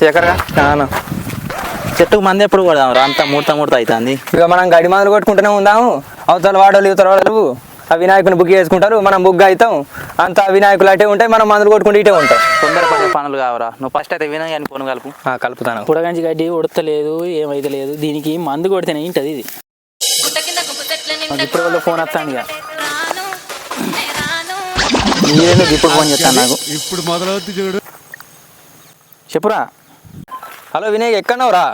శేఖర్గా? అవును. చెట్టుకు మంది ఎప్పుడు కొడదాం రా? అంతా ముడత ముడత అవుతుంది. ఇక మనం గడి మందులు కొట్టుకుంటూనే ఉందాము. అవతల వాడలు ఇవతల వాడలు ఆ వినాయకుని బుక్ చేసుకుంటారు. మనం బుక్ అవుతాం. అంత వినాయకులు అటే ఉంటాయి. మనం మందులు కొట్టుకుంటూ ఇటే ఉంటాం. తొందరపడే పనులు కావరా? నువ్వు ఫస్ట్ అయితే వినయ్ అని ఫోన్ కలుపు. ఆ, కలుపుతాను. పుడగంచి గడ్డి ఉడతలేదు ఏమైతే లేదు దీనికి మందు కొడితేనే ఇంటది ఇది. ఇప్పుడు వాళ్ళ ఫోన్ వస్తాను ఇక. మీరెందుకు ఇప్పుడు ఫోన్ చేస్తాను నాకు? ఇప్పుడు మొదలవుతుంది చూడు. చెప్పురా. హలో వినాయక్ ఎక్కడన్నావు రా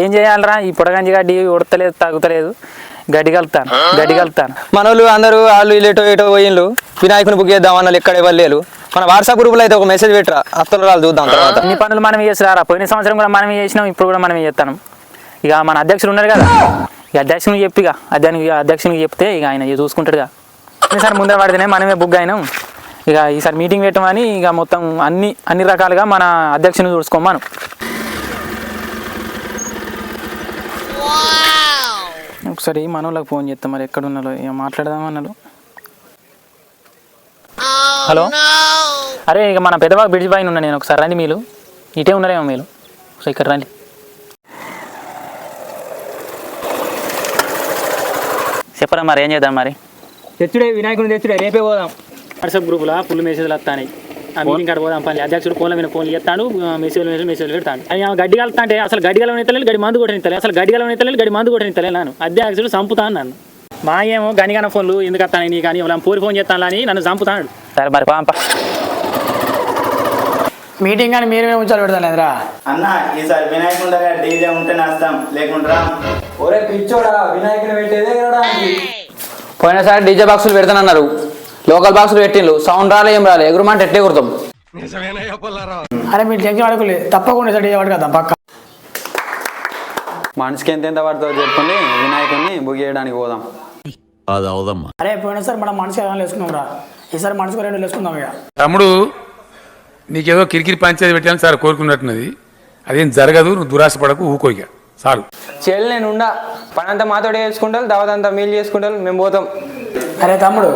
ఏం చేయాలరా? ఈ పుడగంచి గడ్డి ఉడతలేదు తగ్గుతలేదు గడ్డి కలుపుతాను గడ్డి కలుపుతాను మన వాళ్ళు అందరూ వాళ్ళు వీళ్ళు ఎటో ఎటో పోయిండ్రు వినాయకుని బుక్ చేద్దాం అన్నలు ఎక్కడ ఇవ్వలేరు. మన వాట్సాప్ గ్రూప్లో అయితే ఒక మెసేజ్ పెట్టరా? అత్తలు రాళ్ళు చూద్దాం తర్వాత. అన్ని పనులు మనం చేసిరారా పోయిన సంవత్సరం కూడా మనమే చేసినాం ఇప్పుడు కూడా మనమే చేస్తాం ఇక మన అధ్యక్షుడు ఉన్నారు కదా. ఇక అధ్యక్షునికి చెప్పి ఇక. అధ్యానికి అధ్యక్షునికి చెప్తే ఇక ఆయన చూసుకుంటాడుగా ఈసారి ముందర పడితేనే మనమే బుక్ అయినాం. ఇక ఈసారి మీటింగ్ పెట్టమని ఇక మొత్తం అన్ని అన్ని రకాలుగా మన అధ్యక్షుని చూసుకోమను. ఒకసారి మనోళ్ళకి ఫోన్ చేస్తాం మరి ఎక్కడ ఉన్నారో ఇక మాట్లాడదామన్నారు హలో? అరే ఇక మన పెద్దబాబు బ్రిడ్జ్ పైన ఉన్నా నేను ఒకసారి రండి మీరు. ఇటే ఉన్నారేమో మీరు. ఒకసారి ఇక్కడ రండి. చెప్పరా మరి ఏం చేద్దాం మరి? తెచ్చుడే వినాయకుని తెచ్చుడే రేపే పోదాం. వాట్సాప్ గ్రూప్లో? ఫుల్ మెసేజ్లు వస్తాయి ఆ మీటింగ్ కాడ పోదాం పని. అధ్యక్షుడు ఫోన్ల మీద ఫోన్లు చేస్తాడు మెసేజ్ మెసేజ్ మెసేజ్ పెడతాడు. అని ఆమె గడ్డి కలుతా అంటే అసలు గడ్డి కలవనితలేదు గడి మందు కొట్టనితలేదు అసలు గడ్డి కలవనితలేదు గడి మందు కొట్టనితలే నాను. అధ్యక్షుడు చంపుతాను నన్ను మా ఏమో గనిగన ఫోన్లు ఎందుకు వస్తాను నీ కానీ వాళ్ళ పూరి ఫోన్ చేస్తాను అని నన్ను చంపుతాడు. సరే మరి పాంప. మీటింగ్ కానీ మీరే ఉంచాలి పెడతాను అన్న ఈసారి వినాయకుండా డీజే ఉంటే వస్తాం లేకుండా ఒరే పిచ్చోడా వినాయకుని పెట్టేదే పోయినసారి డీజే బాక్సులు పెడతానన్నారు. లోకల్ బాక్సులు పెట్టిండ్రు సౌండ్ రాలే ఏం రాలే. ఎగురమంటే ఎట్టే కుడతాం అరే మీరు టెన్షన్ పడకలే తప్పకుండా సెట్ చేయబడి కదా పక్క. మనిషికి ఎంత ఎంత పడుతుందో చెప్పుకొని వినాయకుడిని బుక్ చేయడానికి పోదాం. అది అవదమ్మా. అరే పోయినసారి మనం మనసుకి ఏమైనా వేసుకున్నాం రా. ఈసారి మనసుకు రెండు వేసుకుందాం ఇక. తమ్ముడు నీకేదో కిరికిరి పంచాయతీ పెట్టాలని సార్ కోరుకున్నట్టున్నది. అదేం జరగదు నువ్వు దురాశ పడకు ఊకో ఇక. చాలు చెల్లి నేను ఉండా. పని అంతా మాతోడే చేసుకుంటారు దావత్ అంతా మీల్ చేసుకుంటారు మేము పోతాం. అరే తమ్ముడు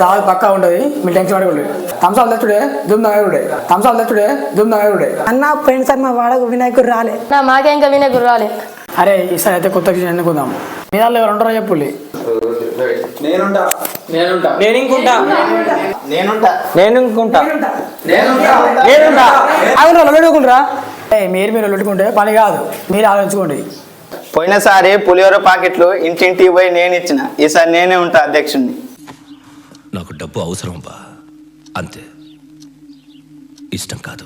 దావా పక్కా ఉంటుంది మీరు టెన్షన్ పడకలే థమ్సాప్ తెచ్చుడే దుమ్ నగరుడే థమ్సాప్ తెచ్చుడే దుమ్ నగరుడే అన్న పోయినసారి మా వాడకు వినాయకుడు రాలే. నా మాకే ఇంకా వినే గుర్రాలే అరే ఈసారి అయితే కొత్త కిచెన్ ఎన్నుకుందాం మీ దాంట్లో ఎవరు ఉంటారో చెప్పుల్లి నేనుంటా. నేను ఇంకుంటా నేను ఇంకుంటా అవును లొల్లుకుంటారా? మీరు మీరు లొల్లుకుంటే పని కాదు. మీరు ఆలోచించుకోండి. పోయినసారి పులిహోర పాకెట్లు ఇంటింటికి పోయి నేను ఇచ్చిన. ఈసారి నేనే ఉంటా అధ్యక్షుడిని నాకు డబ్బు అవసరం బా. అంతే. ఇష్టం కాదు.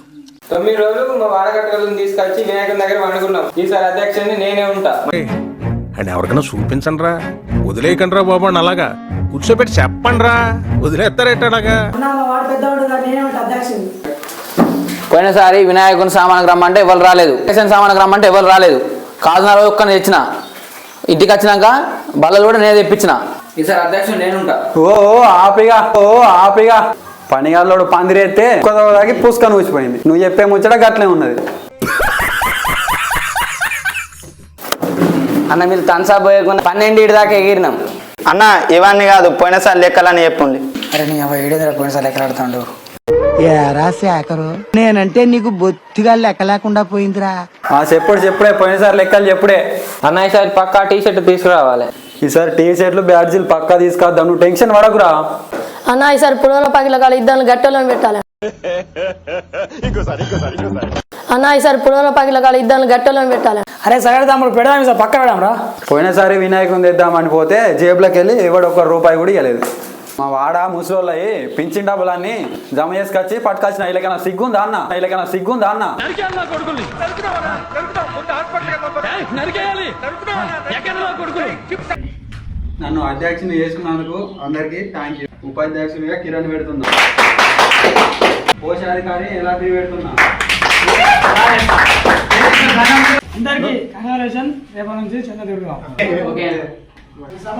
తొమ్మిది రోజులు మా వాడకట్టలను తీసుకొచ్చి వినాయకుని దగ్గర వండుకున్నాం. ఈసారి అధ్యక్షుడిని నేనే ఉంటా. అని ఎవరికైనా చూపించండి రా వదిలేయకండి రా బాబు అని అలాగా. కూర్చోబెట్టి చెప్పండి రా వదిలేస్తారేట అలాగా? పోయినసారి వినాయకుని సామానికి రమ్మంటే ఎవరు రాలేదు. సామానికి రమ్మంటే ఎవరు రాలేదు. కాదున్నర ఒక్కని తెచ్చిన. ఇంటికి వచ్చినాక బల్లలు కూడా నేను తెప్పించిన. ఈసారి అధ్యక్షుడు నేనుంటా. ఓ ఆపిగా ఓ ఆపిగా. పందిరేస్తే దాకి పుస్తకం ఊసిపోయింది. నువ్వు చెప్పే ముచ్చట గట్లే ఉన్నది. అన్న మీరు తన్సా పోయకుండా పన్నెండు దాకా ఎగిరినాం. అన్న ఇవన్నీ కాదు పోయినసారి లెక్కలని చెప్పుండి. అరే నీ అవ్వ ఏడేదిరా పోయినసారి ఎక్కలాడుతాడు ఏరా శేఖరు? నేనంటే నీకు బొత్తిగా లెక్క లేకుండా పోయిందిరా. ఆ చెప్పుడు చెప్పుడే పోయినసారి లెక్కలు చెప్పుడే. అన్న ఈసారి పక్కా టీ షర్ట్ తీసుకురావాలి. ఈసారి టీ షర్ట్లు బ్యాడ్జీలు పక్కా తీసుకొద్దాం నువ్వు టెన్షన్ పడకురా. అన్న ఈసారి పుడవల పాకిల కాడ ఇద్దరు గట్టెలను పెట్టాలి. అన్న ఈసారి పుడవల పాకిల కాడ ఇద్దరు గట్టెలను పెట్టాలి. అరే సరే తమ్ముడు పెడదాం ఈసారి పక్క పెడదాం రా పోయినసారి వినాయకుని తెద్దామని పోతే జేబులోకి వెళ్ళి ఎవడు ఒక్క రూపాయి కూడా ఇవ్వలేదు మా వాడ ముసలోళ్ళయి పింఛన్ డబ్బులన్నీ జమ చేసుకొచ్చి పట్టుకొచ్చిన వీళ్ళకైనా సిగ్గుందా అన్న? వీళ్ళకైనా సిగ్గుందా అన్న? నన్ను అధ్యక్షుని చేసుకున్నందుకు అందరికి థ్యాంక్ యూ ఉపాధ్యక్షునిగా కిరణ్ పెడుతున్నా. కోశాధికారి ఎలాంటివి పెడుతున్నా. అందరికి కంగ్రాచులేషన్ రేపటి నుంచి చిన్న తిరుగుదాం ఓకే సభ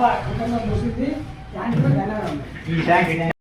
ముగిసింది. థాంక్యూ, ధన్యవాదాలు